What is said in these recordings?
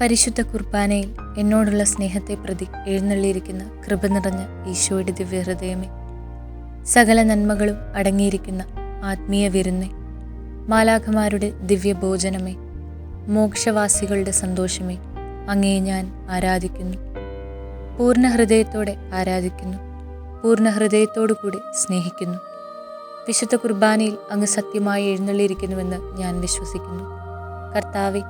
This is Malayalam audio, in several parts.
പരിശുദ്ധ കുർബാനയിൽ എന്നോടുള്ള സ്നേഹത്തെ പ്രതി എഴുന്നള്ളിയിരിക്കുന്ന കൃപ നിറഞ്ഞ ഈശോയുടെ ദിവ്യഹൃദയമേ. സകല നന്മകളും അടങ്ങിയിരിക്കുന്ന ആത്മീയ വിരുന്നേ. മാലാഖമാരുടെ ദിവ്യഭോജനമേ. മോക്ഷവാസികളുടെ സന്തോഷമേ. അങ്ങേ ഞാൻ ആരാധിക്കുന്നു. പൂർണ ഹൃദയത്തോടെ ആരാധിക്കുന്നു. പൂർണ ഹൃദയത്തോടു കൂടി സ്നേഹിക്കുന്നു. വിശുദ്ധ കുർബാനയിൽ അങ്ങ് സത്യമായി എഴുന്നള്ളിയിരിക്കുന്നുവെന്ന് ഞാൻ വിശ്വസിക്കുന്നു. കർത്താവെ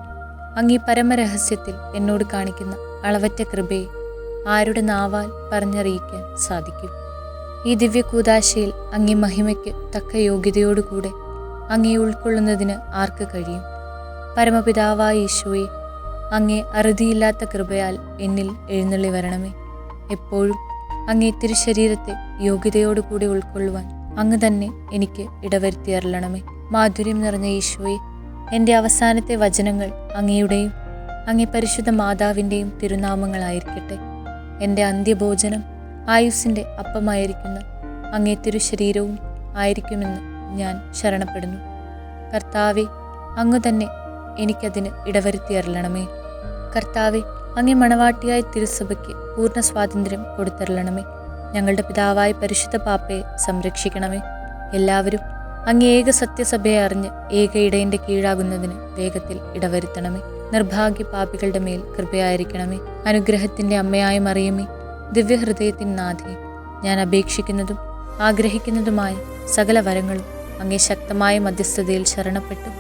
അങ്ങീ പരമരഹസ്യത്തിൽ എന്നോട് കാണിക്കുന്ന അളവറ്റ കൃപയെ ആരുടെ നാവാൽ പറഞ്ഞറിയിക്കാൻ സാധിക്കും. ഈ ദിവ്യ കൂതാശയിൽ അങ്ങേ മഹിമയ്ക്ക് തക്ക യോഗ്യതയോടുകൂടെ അങ്ങേ ഉൾക്കൊള്ളുന്നതിന് ആർക്ക് കഴിയും? പരമപിതാവായ ഈശോയെ അങ്ങേ അറുതിയില്ലാത്ത കൃപയാൽ എന്നിൽ എഴുന്നള്ളി വരണമേ. എപ്പോഴും അങ്ങേ തിരുശരീരത്തെ യോഗ്യതയോടുകൂടി ഉൾക്കൊള്ളുവാൻ അങ്ങ് തന്നെ എനിക്ക് ഇടവരുത്തി അരുളണമേ. മാധുര്യം നിറഞ്ഞ ഈശോയെ എന്റെ അവസാനത്തെ വചനങ്ങൾ അങ്ങയുടെയും അങ്ങേ പരിശുദ്ധ മാതാവിന്റെയും തിരുനാമങ്ങളായിരിക്കട്ടെ. എന്റെ അന്ത്യഭോജനം ആയുസ്സിന്റെ അപ്പമായിരിക്കുന്ന അങ്ങേ തിരുശരീരവും ആയിരിക്കുമെന്ന് ഞാൻ ശരണപ്പെടുന്നു. കർത്താവെ അങ്ങ് തന്നെ എനിക്കതിന് ഇടവരുത്തി അരുളണമേ. കർത്താവെ അങ്ങേ മണവാട്ടിയായ തിരുസഭയ്ക്ക് പൂർണ സ്വാതന്ത്ര്യം കൊടുത്തരളണമേ. ഞങ്ങളുടെ പിതാവായ പരിശുദ്ധ പാപ്പയെ സംരക്ഷിക്കണമേ. എല്ലാവരും അങ്ങ് ഏക സത്യസഭയെ അറിഞ്ഞ് ഏക ഇടയന്റെ കീഴാകുന്നതിന് വേഗത്തിൽ ഇടവരുത്തണമേ. നിർഭാഗ്യ പാപികളുടെ മേൽ കൃപയായിരിക്കണമേ. അനുഗ്രഹത്തിന്റെ അമ്മയായ മറിയമേ ദിവ്യഹൃദയത്തിൻ നാഥേ ഞാൻ അപേക്ഷിക്കുന്നതും ആഗ്രഹിക്കുന്നതുമായ സകല വരങ്ങളും അങ്ങേ ശക്തമായ മധ്യസ്ഥതയിൽ ശരണപ്പെട്ട്.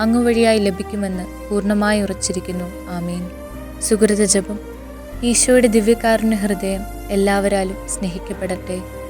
അങ്ങുവഴിയായി ലഭിക്കുമെന്ന് പൂർണമായി ഉറച്ചിരിക്കുന്നു. ആമീൻ. സുഹൃത ജപം ഈശോയുടെ ദിവ്യകാരുണ്യ ഹൃദയം എല്ലാവരാലും സ്നേഹിക്കപ്പെടട്ടെ.